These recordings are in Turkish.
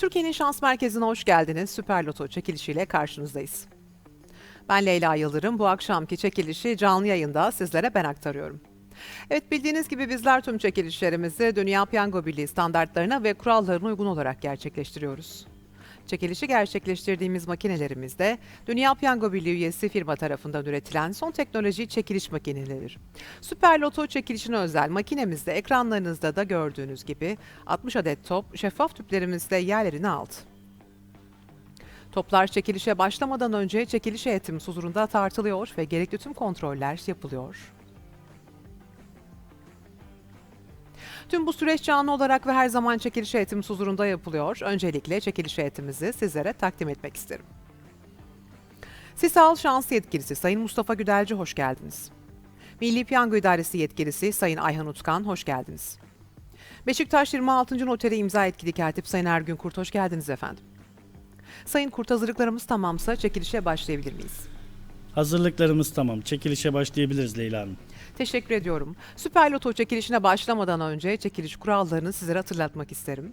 Türkiye'nin şans merkezine hoş geldiniz. Süper Loto çekilişiyle karşınızdayız. Ben Leyla Yıldırım. Bu akşamki çekilişi canlı yayında sizlere ben aktarıyorum. Evet bildiğiniz gibi bizler tüm çekilişlerimizi Dünya Piyango Birliği standartlarına ve kurallarına uygun olarak gerçekleştiriyoruz. Çekilişi gerçekleştirdiğimiz makinelerimizde Dünya Piyango Birliği üyesi firma tarafından üretilen son teknoloji çekiliş makineleridir. Süper Loto çekilişine özel makinemizde ekranlarınızda da gördüğünüz gibi 60 adet top şeffaf tüplerimizde yerlerini aldı. Toplar çekilişe başlamadan önce çekiliş heyetimiz huzurunda tartılıyor ve gerekli tüm kontroller yapılıyor. Tüm bu süreç canlı olarak ve her zaman çekiliş heyetimiz huzurunda yapılıyor. Öncelikle çekiliş heyetimizi sizlere takdim etmek isterim. Sisal Şans Yetkilisi Sayın Mustafa Güdelci hoş geldiniz. Milli Piyango İdaresi Yetkilisi Sayın Ayhan Utkan hoş geldiniz. Beşiktaş 26. Noteri imza etkili katip Sayın Ergün Kurt hoş geldiniz efendim. Sayın Kurt hazırlıklarımız tamamsa çekilişe başlayabilir miyiz? Hazırlıklarımız tamam. Çekilişe başlayabiliriz Leyla Hanım. Teşekkür ediyorum. Süper Loto çekilişine başlamadan önce çekiliş kurallarını sizlere hatırlatmak isterim.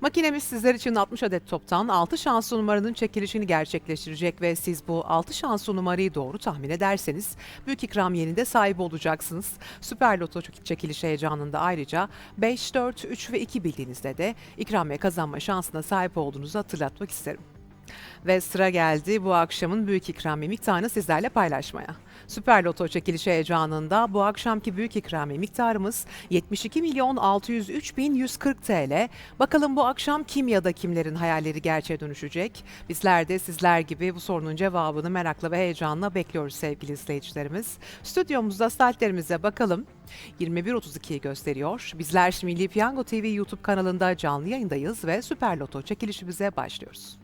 Makinemiz sizler için 60 adet toptan 6 şanslı numaranın çekilişini gerçekleştirecek ve siz bu 6 şanslı numarayı doğru tahmin ederseniz büyük ikramiyenin sahibi olacaksınız. Süper Loto çekiliş heyecanında ayrıca 5, 4, 3 ve 2 bildiğinizde de ikramiye kazanma şansına sahip olduğunuzu hatırlatmak isterim. Ve sıra geldi bu akşamın büyük ikramiye miktarını sizlerle paylaşmaya. Süper Loto çekilişi heyecanında bu akşamki büyük ikramiye miktarımız 72 milyon 603 bin 140 TL. Bakalım bu akşam kim ya da kimlerin hayalleri gerçeğe dönüşecek? Bizler de sizler gibi bu sorunun cevabını merakla ve heyecanla bekliyoruz sevgili izleyicilerimiz. Stüdyomuzda saatlerimize bakalım. 21.32'yi gösteriyor. Bizler Milli Piyango TV YouTube kanalında canlı yayındayız ve Süper Loto çekilişimize başlıyoruz.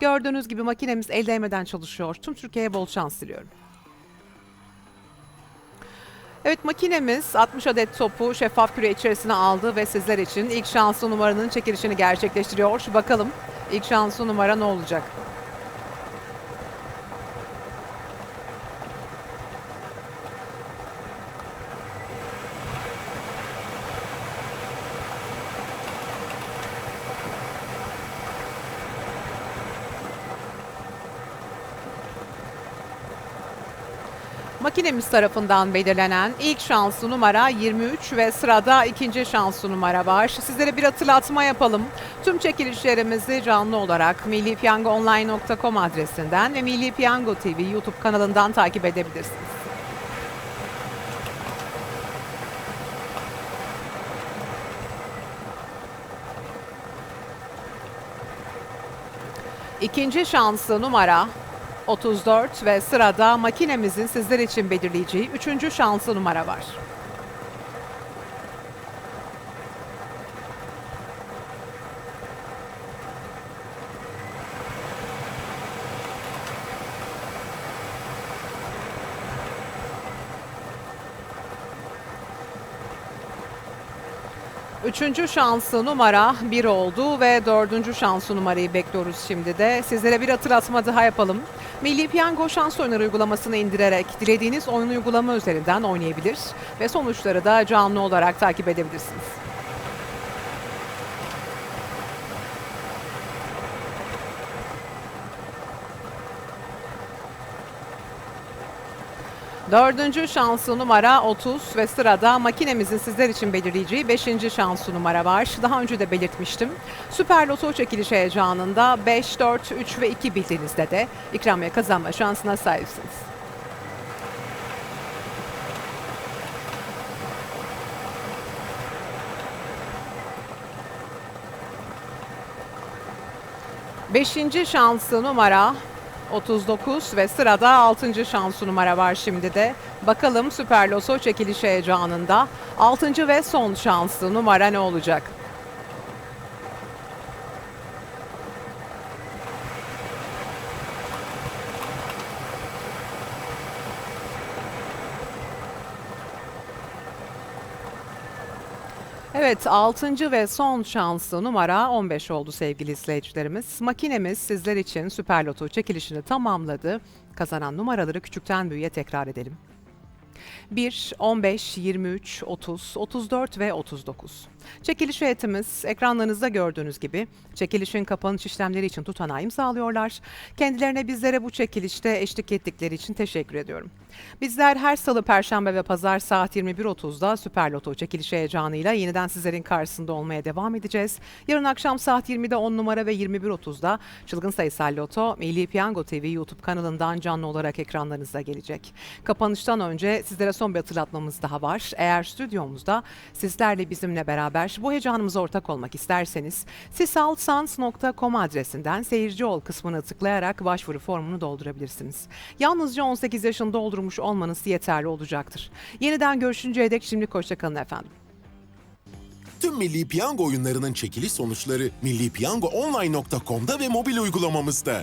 Gördüğünüz gibi makinemiz el değmeden çalışıyor. Tüm Türkiye'ye bol şans diliyorum. Evet makinemiz 60 adet topu şeffaf küre içerisine aldı ve sizler için ilk şanslı numaranın çekilişini gerçekleştiriyor. Bakalım ilk şanslı numara ne olacak? Makinemiz tarafından belirlenen ilk şanslı numara 23 ve sırada ikinci şanslı numara var. Sizlere bir hatırlatma yapalım. Tüm çekilişlerimizi canlı olarak millipiyangoonline.com adresinden ve Milli Piyango TV YouTube kanalından takip edebilirsiniz. İkinci şanslı numara 34 ve sırada makinemizin sizler için belirleyeceği üçüncü şanslı numara var. Üçüncü şanslı numara bir oldu ve dördüncü şanslı numarayı bekliyoruz şimdi de. Sizlere bir hatırlatma daha yapalım. Milli Piyango şans oyunları uygulamasını indirerek dilediğiniz oyun uygulama üzerinden oynayabilir ve sonuçları da canlı olarak takip edebilirsiniz. Dördüncü şanslı numara 30 ve sırada makinemizin sizler için belirleyeceği 5. şanslı numara var. Daha önce de belirtmiştim. Süper Loto çekiliş heyecanında 5, 4, 3 ve 2 bildiğinizde de ikramiye kazanma şansına sahipsiniz. Beşinci şanslı numara 39 ve sırada 6. şanslı numara var şimdi de. Bakalım Süper Loto çekiliş heyecanında 6. ve son şanslı numara ne olacak? Evet 6. ve son şanslı numara 15 oldu sevgili izleyicilerimiz. Makinemiz sizler için Süper Loto çekilişini tamamladı. Kazanan numaraları küçükten büyüğe tekrar edelim. 1, 15, 23, 30, 34 ve 39. Çekiliş heyetimiz ekranlarınızda gördüğünüz gibi çekilişin kapanış işlemleri için tutanağı imzalıyorlar. Kendilerine bizlere bu çekilişte eşlik ettikleri için teşekkür ediyorum. Bizler her salı, perşembe ve pazar saat 21.30'da Süper Loto çekiliş heyecanıyla yeniden sizlerin karşısında olmaya devam edeceğiz. Yarın akşam saat 20'de 10 numara ve 21.30'da Çılgın Sayısal Loto Milli Piyango TV YouTube kanalından canlı olarak ekranlarınıza gelecek. Kapanıştan önce sizlere son bir hatırlatmamız daha var. Eğer stüdyomuzda sizlerle bizimle beraber bu heyecanımıza ortak olmak isterseniz sisalsans.com adresinden seyirci ol kısmına tıklayarak başvuru formunu doldurabilirsiniz. Yalnızca 18 yaşını doldurmuş olmanız yeterli olacaktır. Yeniden görüşünceye dek şimdilik hoşçakalın efendim. Tüm Milli Piyango oyunlarının çekiliş sonuçları millipiyangoonline.com'da ve mobil uygulamamızda.